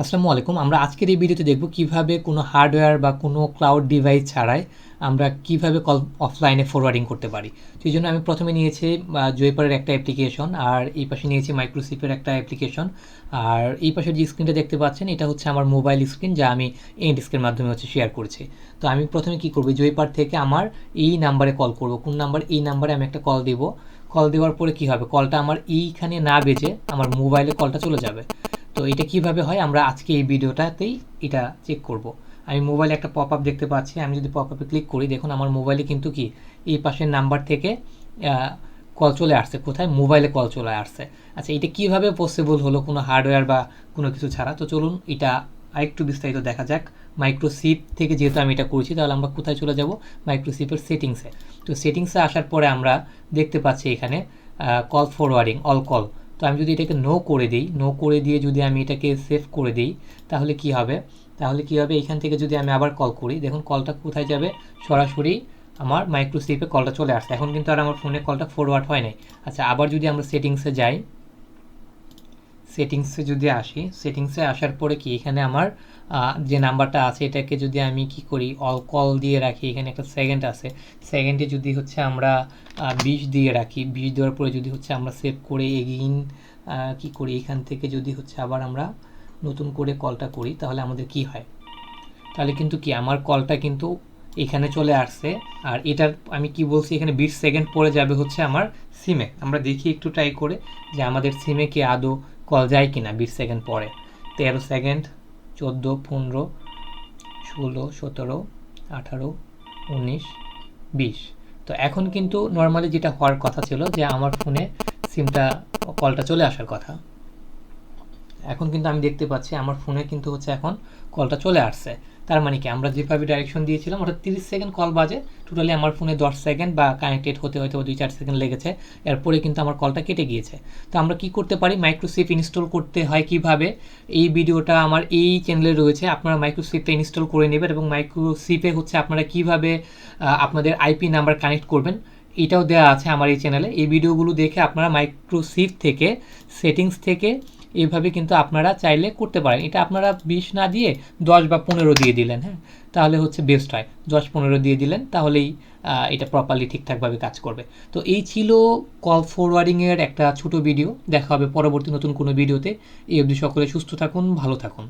আসসালামু আলাইকুম। আমরা আজকের এই ভিডিওতে দেখব কীভাবে কোনো হার্ডওয়্যার বা কোনো ক্লাউড ডিভাইস ছাড়াই আমরা কীভাবে কল অফলাইনে ফরওয়ার্ডিং করতে পারি। সেই জন্য আমি প্রথমে নিয়েছি জয়পারের একটা অ্যাপ্লিকেশন আর এই পাশে নিয়েছি মাইক্রোসিপের একটা অ্যাপ্লিকেশন আর এই পাশে যে স্ক্রিনটা দেখতে পাচ্ছেন, এটা হচ্ছে আমার মোবাইল স্ক্রিন যা আমি এন্ড স্ক্রিনের মাধ্যমে হচ্ছে শেয়ার করছি। তো আমি প্রথমে কি করব জয়পার থেকে আমার এই নাম্বারে কল করব। কোন নাম্বার এই নাম্বারে আমি একটা কল দিব। কল দেওয়ার পরে কি হবে? কলটা আমার এইখানে না বেজে আমার মোবাইলে কলটা চলে যাবে। তো এটা কীভাবে হয়? আমরা আজকে এই ভিডিওটাতেই এটা চেক করব। আমি মোবাইলে একটা পপ আপ দেখতে পাচ্ছি। আমি যদি পপ আপে ক্লিক করি, দেখুন আমার মোবাইলে কিন্তু কি? এই পাশের নাম্বার থেকে কল চলে আসছে। কোথায়? মোবাইলে কল চলে আসছে। আচ্ছা এটা কীভাবে পসিবল হলো? কোনো হার্ডওয়্যার বা কোনো কিছু ছাড়া? তো চলুন এটা আরেকটু বিস্তারিত দেখা যাক। মাইক্রোসিপ থেকে যেহেতু আমি এটা করছি, তাহলে আমরা কোথায় চলে যাব? মাইক্রোসিপের সেটিংসে তো সেটিংসে আসার পরে আমরা দেখতে পাচ্ছি এখানে কল ফরওয়ার্ডিং অল কল তো আমি যদি এটাকে নো করে দিই নো করে দিয়ে যদি আমি এটাকে সেভ করে দিই, তাহলে কি হবে? তাহলে কি হবে? এখান থেকে যদি আমি আবার কল করি, দেখুন কলটা কোথায় যাবে? সরাসরি আমার মাইক্রোসিপে কলটা চলে আসছে। এখন কিন্তু আর আমার ফোনে কলটা ফরওয়ার্ড হয় নাই। আচ্ছা আবার যদি আমরা সেটিংসে যাই সেটিংসে যদি আসি সেটিংসে আসার পরে কি এখানে আমার যে নাম্বারটা আছে এটাকে যদি আমি কি করি অল কল দিয়ে রাখি, এখানে একটা সেকেন্ড আছে। সেকেন্ডে যদি হচ্ছে আমরা বিশ দিয়ে রাখি, বিশ দেওয়ার পরে যদি হচ্ছে আমরা সেভ করে এগিন কি করি, এখান থেকে যদি হচ্ছে আবার আমরা নতুন করে কলটা করি, তাহলে আমাদের কি হয়? তাহলে কিন্তু কি, আমার কলটা কিন্তু এখানে চলে আসছে, আর এটার আমি কি বলছি, এখানে বিশ সেকেন্ড পরে যাবে হচ্ছে আমার সিমে আমরা দেখি একটু ট্রাই করে যে আমাদের সিমে কি আদৌ কল যায় কি না বিশ সেকেন্ড পরে। তেরো সেকেন্ড, চোদ্দ, পনেরো, ষোলো, সতেরো, আঠারো, উনিশ, বিশ। তো এখন কিন্তু নর্মালি যেটা হওয়ার কথা ছিল যে আমার ফোনে সিমটা কলটা চলে আসার কথা। এখন কিন্তু আমি দেখতে পাচ্ছি আমার ফোনে কিন্তু হচ্ছে এখন কলটা চলে আসছে। তার মানে কি? আমরা যেভাবে ডাইরেকশন দিয়েছিলাম ওটা তিরিশ সেকেন্ড কল বাজে। টোটালি আমার ফোনে দশ সেকেন্ড বা কানেক্টেড হতে হয়তো দুই চার সেকেন্ড লেগেছে। এরপরে কিন্তু আমার কলটা কেটে গিয়েছে। তো আমরা কি করতে পারি? মাইক্রোসিপ ইনস্টল করতে হয় কীভাবে? এই ভিডিওটা আমার এই চ্যানেলে রয়েছে। আপনারা মাইক্রোসিপটা ইনস্টল করে নেবেন এবং মাইক্রোসিপে হচ্ছে আপনারা কীভাবে আপনাদের আইপি নাম্বার কানেক্ট করবেন, এটাও দেওয়া আছে আমার এই চ্যানেলে এই ভিডিওগুলো দেখে আপনারা মাইক্রোসিপ থেকে সেটিংস থেকে এইভাবে কিন্তু আপনারা চাইলে করতে পারেন। এটা আপনারা বিশ না দিয়ে দশ বা পনেরো দিয়ে দিলেন হ্যাঁ? তাহলে হচ্ছে বেস্ট হয়। দশ পনেরো দিয়ে দিলেন, তাহলেই এটা প্রপারলি ঠিকঠাকভাবে কাজ করবে। তো এই ছিল কল ফরওয়ার্ডিংয়ের একটা ছোট ভিডিও দেখা হবে পরবর্তী নতুন কোনো ভিডিওতে এই অবধি সকলে সুস্থ থাকুন, ভালো থাকুন।